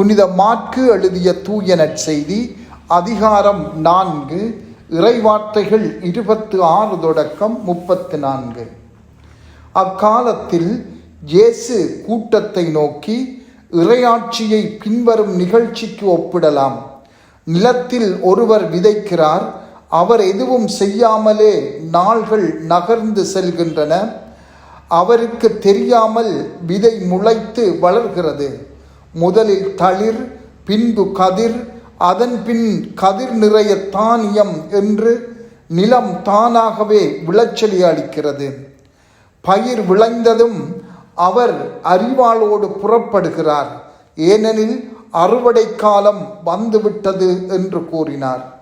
புனித மாற்கு எழுதிய தூய நற்செய்தி அதிகாரம் நான்கு இறைவார்த்தைகள் இருபத்து ஆறு தொடக்கம் முப்பத்து நான்கு. அக்காலத்தில் இயேசு கூட்டத்தை நோக்கி இறையாட்சியை பின்வரும் நிகழ்ச்சிக்கு ஒப்பிடலாம். நிலத்தில் ஒருவர் விதைக்கிறார் அவர் எதுவும் செய்யாமலே நாள்கள் நகர்ந்து செல்கின்றன அவருக்கு தெரியாமல் விதை முளைத்து வளர்கிறது. முதலில் தளிர் பின்பு கதிர் அதன் பின் கதிர் நிறைய தானியம் என்று நிலம் தானாகவே விளைச்சலி அளிக்கிறது. பயிர் விளைந்ததும் அவர் அறிவாளோடு புறப்படுகிறார். ஏனெனில் அறுவடை காலம் வந்துவிட்டது என்று கூறினார்.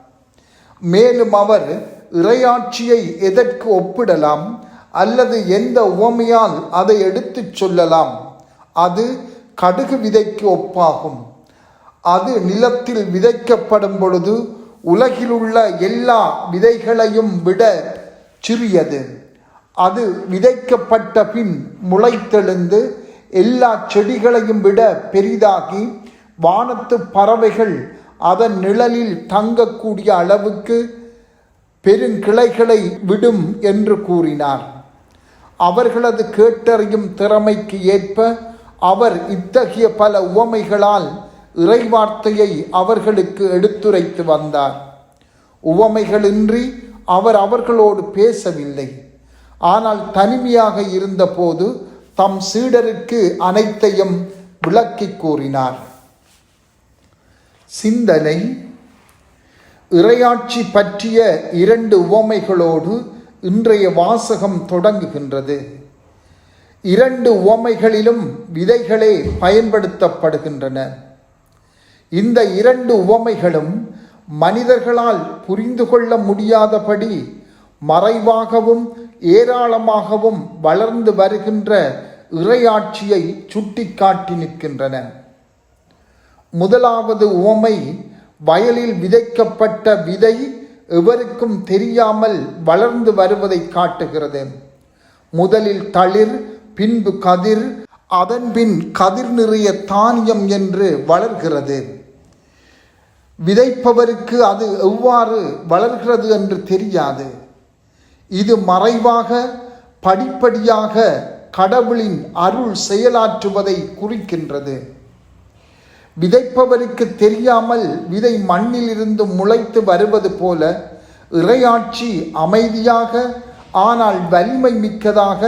மேலும் அவர் இறையாட்சியை எதற்கு ஒப்பிடலாம் அல்லது எந்த உவமையால் அதை எடுத்துச் சொல்லலாம்? அது கடுகு விதைக்கு ஒப்பாகும். அது நிலத்தில் விதைக்கப்படும் பொழுது உலகிலுள்ள எல்லா விதைகளையும் விட சிறியது. அது விதைக்கப்பட்ட பின் முளைத்தெழுந்து எல்லா செடிகளையும் விட பெரிதாகி வானத்து பறவைகள் அதன் நிழலில் தங்கக்கூடிய அளவுக்கு பெருங்கிளைகளை விடும் என்று கூறினார். அவர்களது கேட்டறியும் திறமைக்கு ஏற்ப அவர் இத்தகைய பல உவமைகளால் இறைவார்த்தையை அவர்களுக்கு எடுத்துரைத்து வந்தார். உவமைகளின்றி அவர் அவர்களோடு பேசவில்லை. ஆனால் தனிமையாக இருந்தபோது தம் சீடருக்கு அனைத்தையும் விளக்கிக் கூறினார். சிந்தனை இறையாட்சி பற்றிய இரண்டு உவமைகளோடு இன்றைய வாசகம் தொடங்குகின்றது. இரண்டு உவமைகளிலும் விதைகளே பயன்படுத்தப்படுகின்றன. இந்த இரண்டு உவமைகளும் மனிதர்களால் புரிந்து கொள்ள முடியாதபடி மறைவாகவும் ஏராளமாகவும் வளர்ந்து வருகின்ற இறையாட்சியை சுட்டிக்காட்டி நிற்கின்றன. முதலாவது உவமை வயலில் விதைக்கப்பட்ட விதை எவருக்கும் தெரியாமல் வளர்ந்து வருவதை காட்டுகிறது. முதலில் தளிர் பின்பு கதிர் அதன்பின் கதிர் நிறைய தானியம் என்று வளர்கிறது. விதைப்பவருக்கு அது எவ்வாறு வளர்கிறது என்று தெரியாது. இது மறைவாக படிப்படியாக கடவுளின் அருள் செயலாற்றுவதை குறிக்கின்றது. விதைப்பவருக்கு தெரியாமல் விதை மண்ணிலிருந்து முளைத்து வருவது போல இறையாட்சி அமைதியாக ஆனால் வலிமை மிக்கதாக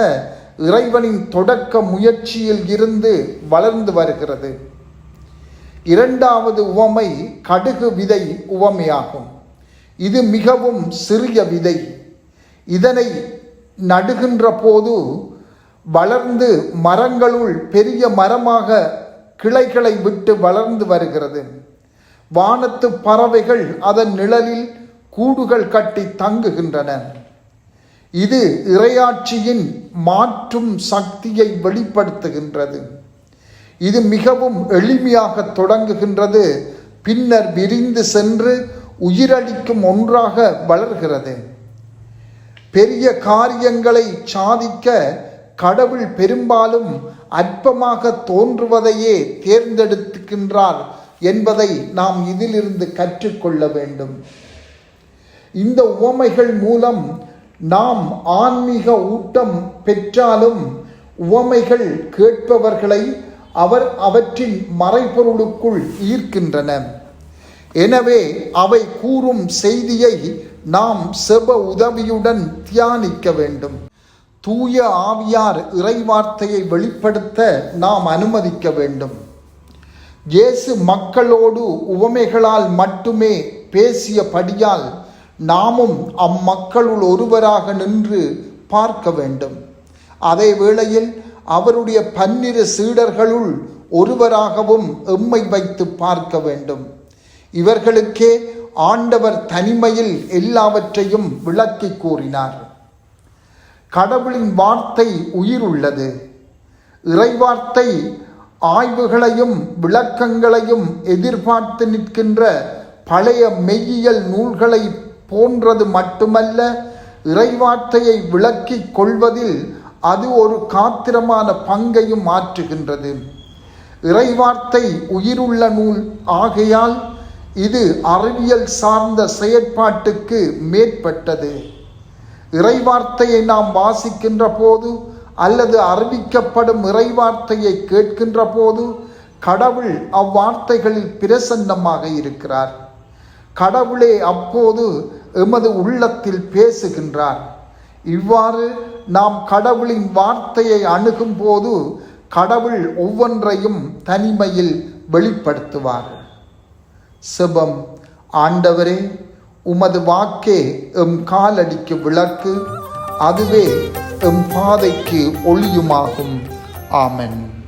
இறைவனின் தொடக்க முயற்சியில் இருந்து வளர்ந்து வருகிறது. இரண்டாவது உவமை கடுகு விதை உவமையாகும். இது மிகவும் சிறிய விதை. இதனை நடுகின்ற போது வளர்ந்து மரங்களுள் பெரிய மரமாக கிளைகளை விட்டு வளர்ந்து வருகிறது. வானத்து பறவைகள் அதன் நிழலில் கூடுகள் கட்டி தங்குகின்றன. இது இறையாட்சியின் மாற்றும் சக்தியை வெளிப்படுத்துகின்றது. இது மிகவும் எளிமையாக தொடங்குகின்றது. பின்னர் விரிந்து சென்று உயிரளிக்கும் ஒன்றாக வளர்கிறது. பெரிய காரியங்களை சாதிக்க கடவுள் பெரும்பாலும் அற்பமாக தோன்றுவதையே தேர்ந்தெடுத்துக்கின்றார் என்பதை நாம் இதிலிருந்து கற்றுக்கொள்ள வேண்டும். இந்த உவமைகள் மூலம் நாம் ஆன்மீக ஊட்டம் பெற்றாலும் உவமைகள் கேட்பவர்களை அவர் அவற்றின் மறைபொருளுக்குள் ஈர்க்கின்றன. எனவே அவை கூறும் செய்தியை நாம் செப உதவியுடன் தியானிக்க வேண்டும். தூய ஆவியார் இறைவார்த்தையை வெளிப்படுத்த நாம் அனுமதிக்க வேண்டும். இயேசு மக்களோடு உவமைகளால் மட்டுமே பேசியபடியால் நாமும் அம்மக்களுள் ஒருவராக நின்று பார்க்க வேண்டும். அதே வேளையில் அவருடைய பன்னிரு சீடர்களுள் ஒருவராகவும் எம்மை வைத்து பார்க்க வேண்டும். இவர்களுக்கே ஆண்டவர் தனிமையில் எல்லாவற்றையும் விளக்கி கூறினார். கடவுளின் வார்த்தை உயிர் உள்ளது இறைவார்த்தை ஆய்வுகளையும் விளக்கங்களையும் எதிர்பார்த்து நிற்கின்ற பழைய மெய்யியல் நூல்களை போன்றது மட்டுமல்ல இறைவார்த்தையை விளக்கி கொள்வதில் அது ஒரு காத்திரமான பங்கையும் மாற்றுகின்றது. இறைவார்த்தை உயிருள்ள நூல் ஆகையால் இது அறிவியல் சார்ந்த செயற்பாட்டுக்கு மேற்பட்டது. இறைவார்த்தையை நாம் வாசிக்கின்ற போது அல்லது அறிவிக்கப்படும் இறைவார்த்தையை கேட்கின்ற போது கடவுள் அவ்வார்த்தைகளில் பிரசன்னமாக இருக்கிறார். கடவுளே அப்போது எமது உள்ளத்தில் பேசுகின்றார். இவ்வாறு நாம் கடவுளின் வார்த்தையை அணுகும் போது கடவுள் ஒவ்வொன்றையும் தனிமையில் வெளிப்படுத்துவார். செபம் ஆண்டவரே உமது வாக்கே எம் காலடிக்கு விளக்கு அதுவே எம் பாதைக்கு ஒளியுமாகும். ஆமன்.